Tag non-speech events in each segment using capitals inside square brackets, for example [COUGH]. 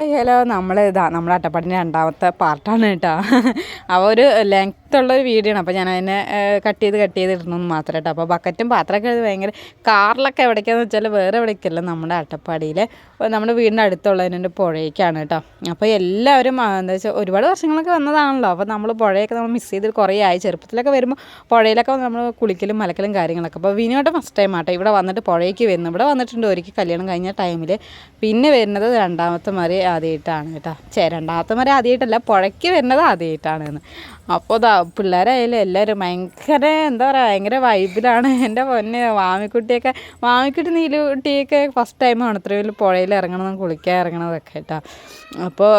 Hello നമ്മൾ ഇതാ നമ്മുടെ അട്ടപ്പാടിന്റെ രണ്ടാമത്തെ പാർട്ടാണ് കേട്ടോ. അവ ഒരു ലെങ്ത് ഉള്ളൊരു വീഡിയോ ആണ്. അപ്പോൾ ഞാൻ അതിനെ കട്ട് ചെയ്ത് കട്ട് ചെയ്ത് ഇടണമെന്ന് മാത്രമേ കേട്ടോ. അപ്പോൾ ബക്കറ്റും പാത്രമൊക്കെ ഭയങ്കര കാറിലൊക്കെ എവിടേക്കാന്ന് വെച്ചാൽ വേറെ എവിടേക്കല്ല നമ്മുടെ അട്ടപ്പാടിയിൽ നമ്മുടെ വീടിന്റെ അടുത്തുള്ളതിന്റെ പുഴയ്ക്കാണ് കേട്ടോ. അപ്പോൾ എല്ലാവരും എന്താ വെച്ചാൽ ഒരുപാട് വർഷങ്ങളൊക്കെ വന്നതാണല്ലോ. അപ്പോൾ നമ്മൾ പുഴയൊക്കെ നമ്മൾ മിസ് ചെയ്ത് കുറേ ആയി. ചെറുപ്പത്തിലൊക്കെ വരുമ്പോൾ പുഴയിലൊക്കെ നമ്മൾ കുളിക്കലും മലക്കലും കാര്യങ്ങളൊക്കെ. അപ്പോൾ വിനോട്ട് ഫസ്റ്റ് ടൈം ആട്ടോ. ഇവിടെ വന്നിട്ട് പുഴയ്ക്ക് വരുന്നു. ഇവിടെ വന്നിട്ടുണ്ട്. ഒരിക്കൽ കല്യാണം കഴിഞ്ഞ ടൈമിൽ പിന്നെ വരുന്നത് രണ്ടാമത്തെ മരി ആദ്യമായിട്ടാണ് കേട്ടോ. ചേ രണ്ടാമത്തെ മരി ആദ്യമായിട്ടല്ല പുഴയ്ക്ക് വരുന്നത് ആദ്യമായിട്ടാണ് എന്ന് അപ്പോൾ ദാ പിള്ളേരായാലും എല്ലാവരും ഭയങ്കര എന്താ പറയുക ഭയങ്കര വൈബിലാണ് എന്റെ പൊന്നെ വാമിക്കുട്ടിയൊക്കെ വാമിക്കുട്ടി നീലുകുട്ടിയൊക്കെ ഫസ്റ്റ് ടൈമാണ് ഇത്രയും പുഴയിൽ ഇറങ്ങണം കുളിക്കാൻ ഇറങ്ങണതൊക്കെ കേട്ടോ. അപ്പോൾ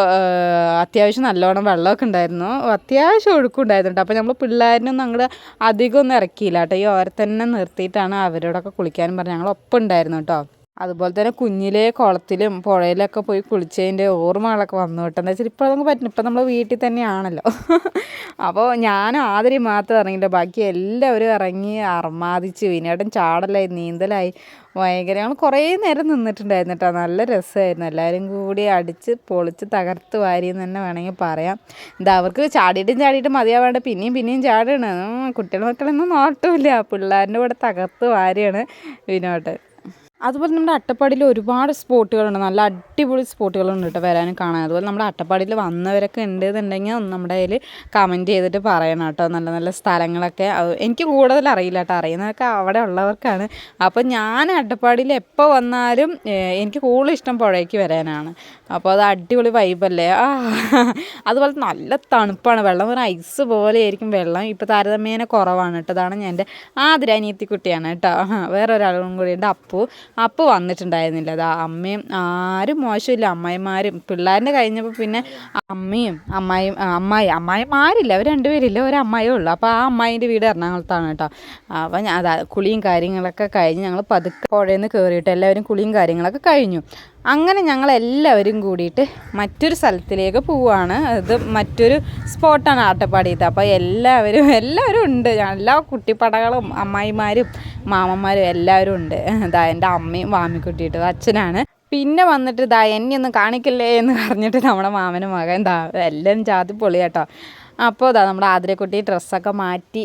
അത്യാവശ്യം നല്ലോണം വെള്ളമൊക്കെ ഉണ്ടായിരുന്നു. അത്യാവശ്യം ഒഴുക്കും ഉണ്ടായിരുന്നു കേട്ടോ. അപ്പോൾ നമ്മൾ പിള്ളേരിനൊന്നും അങ്ങോട്ട് അധികം ഒന്നും ഇറക്കിയില്ല കേട്ടോ. ഈ ഓരത്തന്നെ തന്നെ നിർത്തിയിട്ടാണ് അവരോടൊക്കെ കുളിക്കാനും പറഞ്ഞ് ഞങ്ങൾ ഒപ്പം ഉണ്ടായിരുന്നു കേട്ടോ. അതുപോലെ തന്നെ കുഞ്ഞിലെ കുളത്തിലും പുഴയിലൊക്കെ പോയി കുളിച്ചതിന്റെ ഓർമ്മകളൊക്കെ വന്നു കേട്ടോ. എന്താ വെച്ചാൽ ഇപ്പോൾ നമുക്ക് പറ്റില്ല. ഇപ്പം നമ്മൾ വീട്ടിൽ തന്നെയാണല്ലോ. [LAUGHS] അപ്പോൾ ഞാൻ ആതിരി മാത്രം ഇറങ്ങിയില്ല ബാക്കി എല്ലാവരും ഇറങ്ങി അർമാദിച്ച് വിനേട്ടൻ ചാടലായി നീന്തലായി. ഭയങ്കര ഞങ്ങൾ കുറേ നേരം നിന്നിട്ടുണ്ടായിരുന്നു കേട്ടോ. നല്ല രസമായിരുന്നു. എല്ലാവരും കൂടി അടിച്ച് പൊളിച്ച് തകർത്ത് വാരി എന്ന് തന്നെ വേണമെങ്കിൽ പറയാം. എന്താ അവർക്ക് ചാടിയിട്ടും ചാടിയിട്ടും മതിയാവാണ്ട് പിന്നെയും പിന്നെയും ചാടുകയാണ്. കുട്ടികൾ മക്കളൊന്നും നോട്ടമില്ല. പിള്ളേരുടെ കൂടെ തകർത്ത് വാരിയാണ് വിനോട്ടൻ. അതുപോലെ നമ്മുടെ അട്ടപ്പാടിയിൽ ഒരുപാട് സ്പോട്ടുകളുണ്ട്. നല്ല അടിപൊളി സ്പോട്ടുകളുണ്ട് കേട്ടോ വരാനും കാണാൻ. അതുപോലെ നമ്മുടെ അട്ടപ്പാടിയിൽ വന്നവരൊക്കെ ഉണ്ട് എന്നുണ്ടെങ്കിൽ ഒന്ന് നമ്മുടെ കയ്യിൽ കമന്റ് ചെയ്തിട്ട് പറയണം കേട്ടോ. നല്ല നല്ല സ്ഥലങ്ങളൊക്കെ. എനിക്ക് കൂടുതൽ അറിയില്ല കേട്ടോ. അറിയുന്നതൊക്കെ അവിടെ ഉള്ളവർക്കാണ്. അപ്പോൾ ഞാൻ അട്ടപ്പാടിയിൽ എപ്പോൾ വന്നാലും എനിക്ക് കൂടുതൽ ഇഷ്ടം പുഴയ്ക്ക് വരാനാണ്. അപ്പോൾ അത് അടിപൊളി വൈബല്ലേ ആ അതുപോലെ നല്ല തണുപ്പാണ്. വെള്ളം ഒരു ഐസ് പോലെ ആയിരിക്കും വെള്ളം. ഇപ്പോൾ താരതമ്യേന കുറവാണ് കേട്ടോ അതാണ് എന്റെ ആതിര അനിയത്തിക്കുട്ടിയാണ് കേട്ടോ വേറെ ഒരാളും കൂടി ഉണ്ട്. അപ്പു. അപ്പു വന്നിട്ടുണ്ടായിരുന്നില്ല. അതാ അമ്മയും ആരും മോശമില്ല. അമ്മായിമാരും. പിള്ളേരുടെ കഴിഞ്ഞപ്പോൾ പിന്നെ അമ്മയും അമ്മായും അമ്മായി അമ്മായിമാരില്ല. അവർ രണ്ടുപേരില്ല. ഒരു അമ്മായി ഉള്ളൂ. അപ്പോൾ ആ അമ്മായിന്റെ വീട് എറണാകുളത്താണ് കേട്ടോ അപ്പോൾ ഞാൻ കുളിയും കാര്യങ്ങളൊക്കെ കഴിഞ്ഞ് ഞങ്ങൾ പതുക്കെ പുഴയിൽ നിന്ന് കയറിയിട്ട് എല്ലാവരും കുളിയും കാര്യങ്ങളൊക്കെ കഴിഞ്ഞു. അങ്ങനെ ഞങ്ങൾ എല്ലാവരും കൂടിയിട്ട് മറ്റൊരു സ്ഥലത്തിലേക്ക് പോവുകയാണ് അത് മറ്റൊരു സ്പോട്ടാണ് ആട്ടപ്പാടിയത് അപ്പോൾ എല്ലാവരും എല്ലാവരും ഉണ്ട്. എല്ലാ കുട്ടിപ്പടകളും അമ്മായിമാരും മാമന്മാരും എല്ലാവരും ഉണ്ട്. ഇതാ എന്റെ അമ്മയും വാമിക്കുട്ടിയിട്ട് അച്ഛനാണ്. പിന്നെ വന്നിട്ട് ഇതാ എന്നെ ഒന്ന് കാണിക്കല്ലേ എന്ന് പറഞ്ഞിട്ട് നമ്മുടെ മാമനും മകൻ ഇതാ എല്ലാം ജാതി പൊളിയാട്ടോ അപ്പോൾ അതാ നമ്മുടെ ആതിരക്കുട്ടി ഡ്രസ്സൊക്കെ മാറ്റി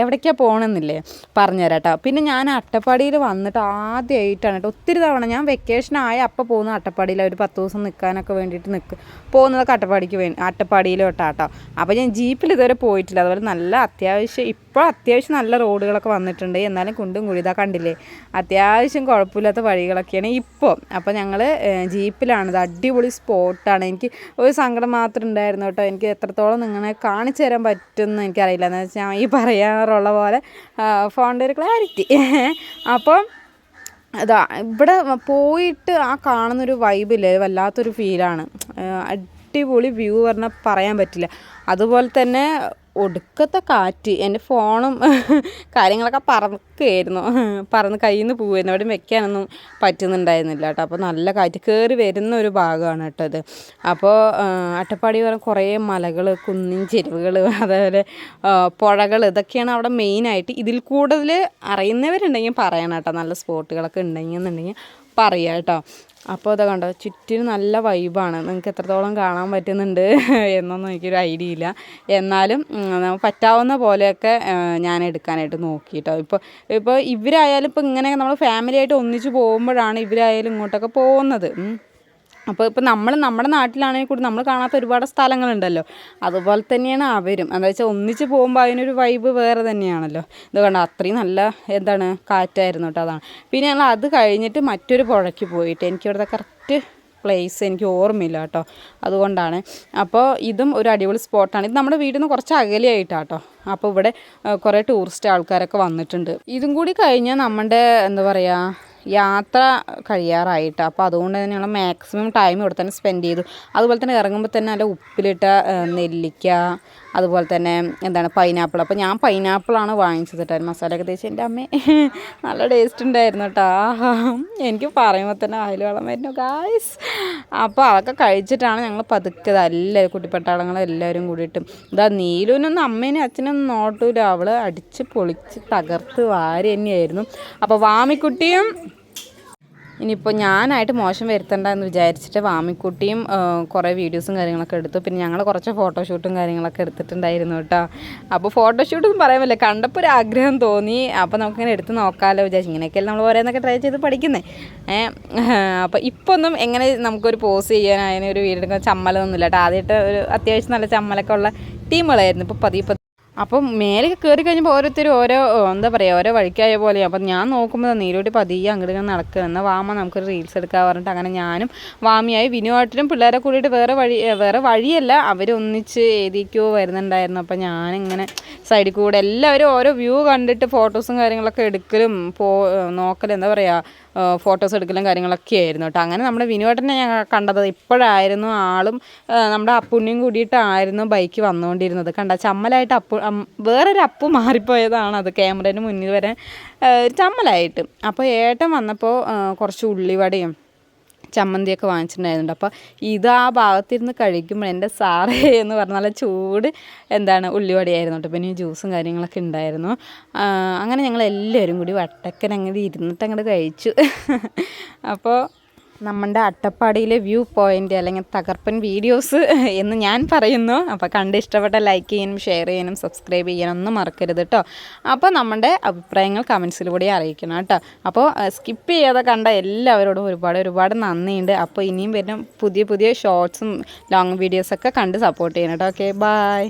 എവിടേക്കാണ് പോകണമെന്നില്ലേ പറഞ്ഞുതരാം കേട്ടോ പിന്നെ ഞാൻ അട്ടപ്പാടിയിൽ വന്നിട്ട് ആദ്യമായിട്ടാണ് കേട്ടോ. ഒത്തിരി തവണ ഞാൻ വെക്കേഷൻ ആയ അപ്പോൾ പോകുന്ന അട്ടപ്പാടിയിൽ. ഒരു പത്ത് ദിവസം നിൽക്കാനൊക്കെ വേണ്ടിയിട്ട് നിൽക്കും പോകുന്നതൊക്കെ അട്ടപ്പാടിക്ക് വേണ്ടി അട്ടപ്പാടിയിലോട്ടാട്ടോ. അപ്പോൾ ഞാൻ ജീപ്പിൽ ഇതുവരെ പോയിട്ടില്ല. അതുപോലെ നല്ല അത്യാവശ്യം ഇപ്പോൾ അത്യാവശ്യം നല്ല റോഡുകളൊക്കെ വന്നിട്ടുണ്ട്. എന്നാലും കുണ്ടും കുഴിതാ കണ്ടില്ലേ? അത്യാവശ്യം കുഴപ്പമില്ലാത്ത വഴികളൊക്കെയാണ് ഇപ്പോൾ അപ്പോൾ ഞങ്ങൾ ജീപ്പിലാണ്. അടിപൊളി സ്പോട്ടാണ്. എനിക്ക് ഒരു സങ്കടം മാത്രം ഉണ്ടായിരുന്നു കേട്ടോ. എനിക്ക് എത്രത്തോളം നിങ്ങളെ കാണിച്ചു തരാൻ പറ്റുമെന്ന് എനിക്കറിയില്ല. എന്ന് വെച്ചാൽ ഈ പറയാറുള്ള പോലെ ഫോണിന്റെ ഒരു ക്ലാരിറ്റി അപ്പം അതാ ഇവിടെ പോയിട്ട് ആ കാണുന്നൊരു വൈബില്ലേ വല്ലാത്തൊരു ഫീലാണ് അടിപൊളി വ്യൂ പറഞ്ഞാൽ പറയാൻ പറ്റില്ല. അതുപോലെ തന്നെ ഒടുക്കത്തെ കാറ്റ് എന്റെ ഫോണും [LAUGHS] കാര്യങ്ങളൊക്കെ പറക്കുകയായിരുന്നു പറന്ന് കയ്യിൽ നിന്ന് പോകുമായിരുന്നു അവിടെ വെക്കാനൊന്നും പറ്റുന്നുണ്ടായിരുന്നില്ല കേട്ടോ. അപ്പോൾ നല്ല കാറ്റ് കയറി വരുന്ന ഒരു ഭാഗമാണ് കേട്ടോ അത് അപ്പോൾ അട്ടപ്പാടി പറഞ്ഞ കുറേ മലകൾ കുന്നിൻ ചെരുവുകൾ [LAUGHS] അതേപോലെ പുഴകൾ ഇതൊക്കെയാണ് അവിടെ മെയിനായിട്ട് ഇതിൽ കൂടുതൽ അറിയുന്നവരുണ്ടെങ്കിൽ പറയണം കേട്ടോ. നല്ല സ്പോട്ടുകളൊക്കെ ഉണ്ടെങ്കിൽ എന്നുണ്ടെങ്കിൽ പറയുക കേട്ടോ. അപ്പോൾ ഇതാ കണ്ടോ ചുറ്റിന് നല്ല വൈബാണ് നിങ്ങൾക്ക് എത്രത്തോളം കാണാൻ പറ്റുന്നുണ്ട് [LAUGHS] എന്നൊന്നും എനിക്കൊരു ഐഡിയ ഇല്ല. എന്നാലും പറ്റാവുന്ന പോലെയൊക്കെ ഞാൻ എടുക്കാനായിട്ട് നോക്കി കേട്ടോ. ഇപ്പോൾ ഇപ്പോൾ ഇവരായാലും ഇപ്പോൾ ഇങ്ങനെ നമ്മൾ ഫാമിലി ആയിട്ട് ഒന്നിച്ച് പോകുമ്പോഴാണ് ഇവരായാലും ഇങ്ങോട്ടൊക്കെ പോകുന്നത്. അപ്പോൾ ഇപ്പോൾ നമ്മൾ നമ്മുടെ നാട്ടിലാണെങ്കിൽ കൂടി നമ്മൾ കാണാത്ത ഒരുപാട് സ്ഥലങ്ങളുണ്ടല്ലോ. അതുപോലെ തന്നെയാണ് അവരും. എന്താ വെച്ചാൽ ഒന്നിച്ച് പോകുമ്പോൾ അതിനൊരു വൈബ് വേറെ തന്നെയാണല്ലോ. ഇത് കണ്ട? അത്രയും നല്ല എന്താണ് കാറ്റായിരുന്നു കേട്ടോ അതാണ്. പിന്നെ ഞങ്ങൾ അത് കഴിഞ്ഞിട്ട് മറ്റൊരു പുഴയ്ക്ക് പോയിട്ട് എനിക്കിവിടുത്തെ കറക്റ്റ് പ്ലേസ് എനിക്ക് ഓർമ്മയില്ല കേട്ടോ അതുകൊണ്ടാണ്. അപ്പോൾ ഇതും ഒരു അടിപൊളി സ്പോട്ടാണ് ഇത് നമ്മുടെ വീട്ടിൽ നിന്ന് കുറച്ച് അകലെയായിട്ടാട്ടോ അപ്പോൾ ഇവിടെ കുറേ ടൂറിസ്റ്റ് ആൾക്കാരൊക്കെ വന്നിട്ടുണ്ട്. ഇതും കൂടി കഴിഞ്ഞാൽ നമ്മുടെ എന്താ പറയുക യാത്ര കഴിയാറായിട്ട്. അപ്പോൾ അതുകൊണ്ട് തന്നെ ഞങ്ങൾ മാക്സിമം ടൈം ഇവിടെ തന്നെ സ്പെൻഡ് ചെയ്തു. അതുപോലെ തന്നെ ഇറങ്ങുമ്പോൾ തന്നെ നല്ല ഉപ്പിലിട്ട നെല്ലിക്ക അതുപോലെ തന്നെ എന്താണ് പൈനാപ്പിൾ അപ്പോൾ ഞാൻ പൈനാപ്പിളാണ് വാങ്ങിച്ചത് കേട്ടോ മസാലയൊക്കെ തേച്ച് എന്റെ അമ്മ. നല്ല ടേസ്റ്റ് ഉണ്ടായിരുന്നു കേട്ടോ. എനിക്ക് പറയുമ്പോൾ തന്നെ ആയിൽ വെള്ളം വരുന്നു ഗായ്സ് അപ്പോൾ അതൊക്കെ കഴിച്ചിട്ടാണ് ഞങ്ങൾ പതുക്കെ എല്ലാവരും കുട്ടിപ്പട്ടാളങ്ങളും എല്ലാവരും കൂടിയിട്ടും. ഇതാ നീലുവിനൊന്നും അമ്മേനും അച്ഛനൊന്നും നോട്ടൂല. അവൾ അടിച്ച് പൊളിച്ച് തകർത്ത് വാരി തന്നെയായിരുന്നു. അപ്പോൾ വാമിക്കുട്ടിയും ഇനിയിപ്പോൾ ഞാനായിട്ട് മോശം വരുത്തണ്ട എന്ന് വിചാരിച്ചിട്ട് വാമിക്കുട്ടിയും കുറേ വീഡിയോസും കാര്യങ്ങളൊക്കെ എടുത്തു. പിന്നെ ഞങ്ങൾ കുറച്ച് ഫോട്ടോഷൂട്ടും കാര്യങ്ങളൊക്കെ എടുത്തിട്ടുണ്ടായിരുന്നു കേട്ടോ അപ്പോൾ ഫോട്ടോഷൂട്ടൊന്നും പറയാൻ പറ്റില്ല. കണ്ടപ്പോൾ ഒരു ആഗ്രഹം തോന്നി. അപ്പോൾ നമുക്കിങ്ങനെ എടുത്ത് നോക്കാമല്ലോ വിചാരിച്ചു. ഇങ്ങനെയൊക്കെയല്ലേ നമ്മൾ ഓരോന്നൊക്കെ ട്രൈ ചെയ്ത് പഠിക്കുന്നത് ഏഹ് അപ്പോൾ ഇപ്പോൾ ഒന്നും എങ്ങനെ നമുക്കൊരു പോസ് അതിന് ഒരു എടുക്കാൻ ചമ്മലൊന്നുമില്ല കേട്ടോ ആദ്യമായിട്ട് ഒരു അത്യാവശ്യം നല്ല ചമ്മലൊക്കെ ഉള്ള ടീമുകളായിരുന്നു ഇപ്പോൾ പതിയെ അപ്പം മേലെ കയറി കഴിഞ്ഞപ്പോൾ ഓരോരുത്തരും ഓരോ എന്താ പറയുക ഓരോ വഴിക്കായ പോലെ. അപ്പം ഞാൻ നോക്കുമ്പോൾ നീരോട്ടി പതിയെ അങ്ങോട്ട് ഇങ്ങനെ നടക്കുക എന്നാൽ വാമ നമുക്കൊരു റീൽസ് എടുക്കാൻ പറഞ്ഞിട്ട് അങ്ങനെ ഞാനും വാമിയായി വിനുവാട്ടിനും പിള്ളേരെ കൂടിയിട്ട് വേറെ വഴി വേറെ വഴിയല്ല. അവരൊന്നിച്ച് ഏതിക്കോ വരുന്നുണ്ടായിരുന്നു. അപ്പം ഞാനിങ്ങനെ സൈഡിൽ കൂടെ എല്ലാവരും ഓരോ വ്യൂ കണ്ടിട്ട് ഫോട്ടോസും കാര്യങ്ങളൊക്കെ എടുക്കലും പോ നോക്കലും എന്താ പറയുക ഫോട്ടോസ് എടുക്കലും കാര്യങ്ങളൊക്കെ ആയിരുന്നു കേട്ടോ. അങ്ങനെ നമ്മുടെ വിനുവേട്ടനെ ഞങ്ങൾ കണ്ടത് ഇപ്പോഴായിരുന്നു ആളും നമ്മുടെ അപ്പുണ്ണിയും കൂടിയിട്ടായിരുന്നു ബൈക്ക് വന്നുകൊണ്ടിരുന്നത്. കണ്ട ചമ്മലായിട്ട് അപ്പു വേറൊരു അപ്പു മാറിപ്പോയതാണ് അത് ക്യാമറേന്റെ മുന്നിൽ വരെ ചമ്മലായിട്ട്. അപ്പോൾ ഏട്ടൻ വന്നപ്പോൾ കുറച്ച് ഉള്ളിവടയും ചമ്മന്തിയൊക്കെ വാങ്ങിച്ചിട്ടുണ്ടായിരുന്നുണ്ട്. അപ്പോൾ ഇത് ആ ഭാഗത്തിരുന്ന് കഴിക്കുമ്പോൾ എന്റെ സാറേ എന്ന് പറഞ്ഞാൽ ചൂട് എന്താണ് ഉള്ളിവടിയായിരുന്നു കേട്ടോ. പിന്നെ ജ്യൂസും കാര്യങ്ങളൊക്കെ ഉണ്ടായിരുന്നു. അങ്ങനെ ഞങ്ങൾ എല്ലാവരും കൂടി വട്ടക്കൻ അങ്ങോട്ട് ഇരുന്നിട്ട് അങ്ങോട്ട് കഴിച്ചു. അപ്പോൾ നമ്മുടെ അട്ടപ്പാടിയിലെ വ്യൂ പോയിന്റ് അല്ലെങ്കിൽ തകർപ്പൻ വീഡിയോസ് [LAUGHS] എന്ന് ഞാൻ പറയുന്നു. അപ്പോൾ കണ്ട് ഇഷ്ടപ്പെട്ട ലൈക്ക് ചെയ്യാനും ഷെയർ ചെയ്യാനും സബ്സ്ക്രൈബ് ചെയ്യാനും ഒന്നും മറക്കരുത് കേട്ടോ അപ്പോൾ നമ്മുടെ അഭിപ്രായങ്ങൾ കമൻസിലൂടെ അറിയിക്കണം കേട്ടോ. അപ്പോൾ സ്കിപ്പ് ചെയ്യാതെ കണ്ട എല്ലാവരോടും ഒരുപാട് ഒരുപാട് നന്ദിയുണ്ട്. അപ്പോൾ ഇനിയും വരുന്ന പുതിയ പുതിയ ഷോർട്സും ലോങ് വീഡിയോസൊക്കെ കണ്ട് സപ്പോർട്ട് ചെയ്യണം കേട്ടോ ഓക്കെ ബായ്